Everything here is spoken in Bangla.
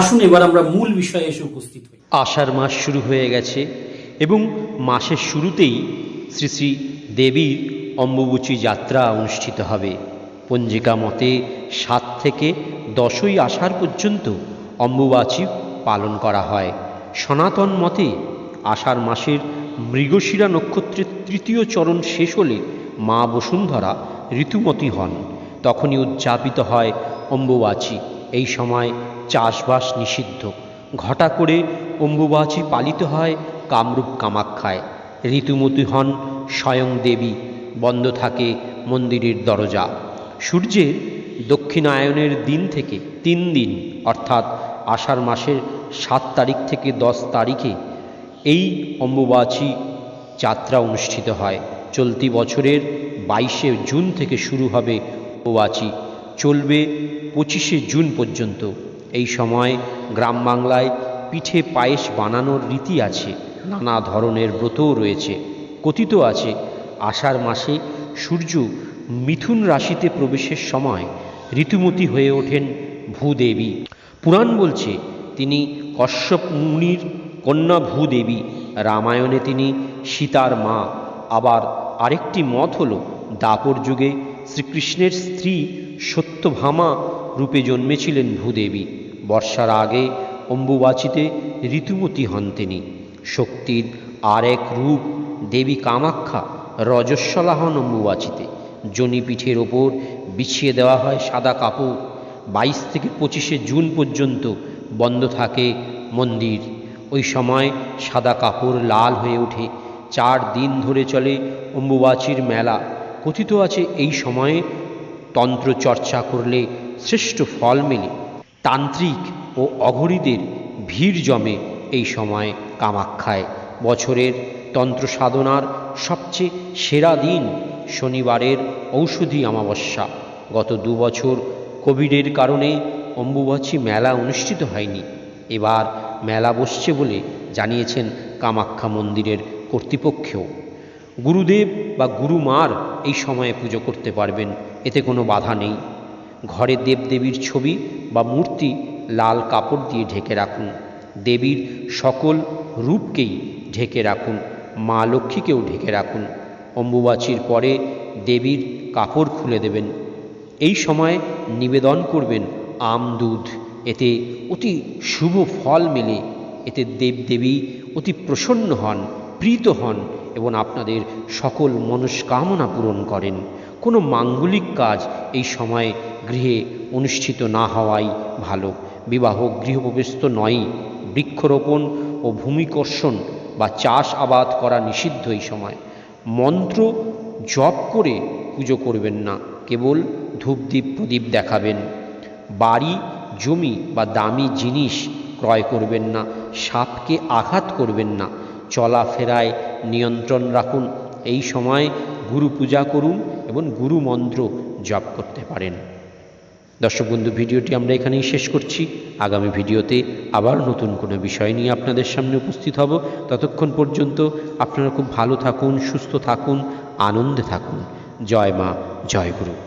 আসুন এবার আমরা মূল বিষয়ে এসে উপস্থিত হই। আষাঢ় মাস শুরু হয়ে গেছে এবং মাসের শুরুতেই শ্রী শ্রী দেবীর অম্বুবচী যাত্রা অনুষ্ঠিত হবে। পঞ্জিকা মতে সাত থেকে দশই আষাঢ় পর্যন্ত অম্বুবাচী পালন করা হয়। সনাতন মতে আষাঢ় মাসের মৃগশিরা নক্ষত্রের তৃতীয় চরণ শেষ হলে মা বসুন্ধরা ঋতুমতী হন। তখনই উদযাপিত হয় অম্বুবাচী। এই সময় চাষবাস নিষিদ্ধ। ঘটা করে অম্বুবাচী পালিত হয়, কামরূপ কামাখ্যায়। ঋতুমতী হন স্বয়ং দেবী, বন্ধ থাকে মন্দিরের দরজা। সূর্যের দক্ষিণায়নের দিন থেকে তিন দিন, অর্থাৎ আষাঢ় মাসের সাত তারিখ থেকে দশ তারিখে এই অম্বুবাচী যাত্রা অনুষ্ঠিত হয়। চলতি বছরের বাইশে জুন থেকে শুরু হবে অম্বুবাচী। চলবে পঁচিশে জুন পর্যন্ত। এই সময় গ্রাম বাংলায় পিঠে পায়েস বানানোর রীতি আছে, নানা ধরনের ব্রতও রয়েছে, কথিত আছে। আষাঢ় মাসে সূর্য মিথুন রাশিতে প্রবেশের সময় ঋতুমতী হয়ে ওঠেন ভূদেবী। পুরাণ বলছে, তিনি কশ্যপ মুনির কন্যা ভূদেবী, রামায়ণে তিনি সীতার মা। আবার আরেকটি মত হল দাপর যুগে শ্রীকৃষ্ণের স্ত্রী সত্যভামা রূপে জন্মেছিলেন ভূদেবী। বর্ষার আগে অম্বুবাচিতে ঋতুমতী হন তিনি। শক্তির আর এক রূপ দেবী কামাখ্যা রজস্বলা হন অম্বুবাচিতে। জনিপীঠের ওপর বিছিয়ে দেওয়া হয় সাদা কাপড়। বাইশ থেকে পঁচিশে জুন পর্যন্ত বন্ধ থাকে মন্দির। ওই সময় সাদা কাপড় লাল হয়ে ওঠে। চার দিন ধরে চলে অম্বুবাচীর মেলা। কথিত আছে এই সময়ে তন্ত্র চর্চা করলে শ্রেষ্ঠ ফল মেলে। তান্ত্রিক ও অঘরীদের ভিড় জমে এই সময় কামাখ্যায়। বছরের তন্ত্র সাধনার সবচেয়ে সেরা দিন শনিবারের ঔষধি অমাবস্যা। গত দু বছর কোভিডের কারণে অম্বুবাচী মেলা অনুষ্ঠিত হয়নি। এবার মেলা বসছে বলে জানিয়েছেন কামাখ্যা মন্দিরের কর্তৃপক্ষেও। গুরুদেব বা গুরুমার এই সময়ে পুজো করতে পারবেন, এতে কোনো বাধা নেই। ঘরে দেবদেবীর ছবি বা মূর্তি লাল কাপড় দিয়ে ঢেকে রাখুন। দেবীর সকল রূপকেই ঢেকে রাখুন, মা লক্ষ্মীকেও ঢেকে রাখুন। অম্বুবাচীর পরে দেবীর কাপড় খুলে দেবেন। এই সময় নিবেদন করবেন আম দুধ, এতে অতি শুভ ফল মেলে। এতে দেবদেবী অতি প্রসন্ন হন, প্রীত হন এবং আপনাদের সকল মনস্কামনা পূরণ করেন। কোনো মাঙ্গলিক কাজ এই সময়ে গৃহে অনুষ্ঠিত না হওয়াই ভালো। বিবাহ গৃহপ্রবেশ তো নয়ই বৃক্ষরোপণ ও ভূমিকর্ষণ বা চাষ আবাদ করা নিষিদ্ধ এই সময়। মন্ত্র জপ করে পুজো করবেন না, কেবল ধূপদীপ প্রদীপ দেখাবেন। বাড়ি, জমি বা দামি জিনিস ক্রয় করবেন না, সাপকে আঘাত করবেন না, চলাফেরায় নিয়ন্ত্রণ রাখুন। এই সময় গুরু পূজা করুন এবং গুরু মন্ত্র জপ করতে পারেন। দর্শক বন্ধু, ভিডিওটি আমরা এখানেই শেষ করছি। আগামী ভিডিওতে আবার নতুন কোনো বিষয় নিয়ে আপনাদের সামনে উপস্থিত হব। ততক্ষণ পর্যন্ত আপনারা খুব ভালো থাকুন, সুস্থ থাকুন, আনন্দে থাকুন। জয় মা, জয় গুরু।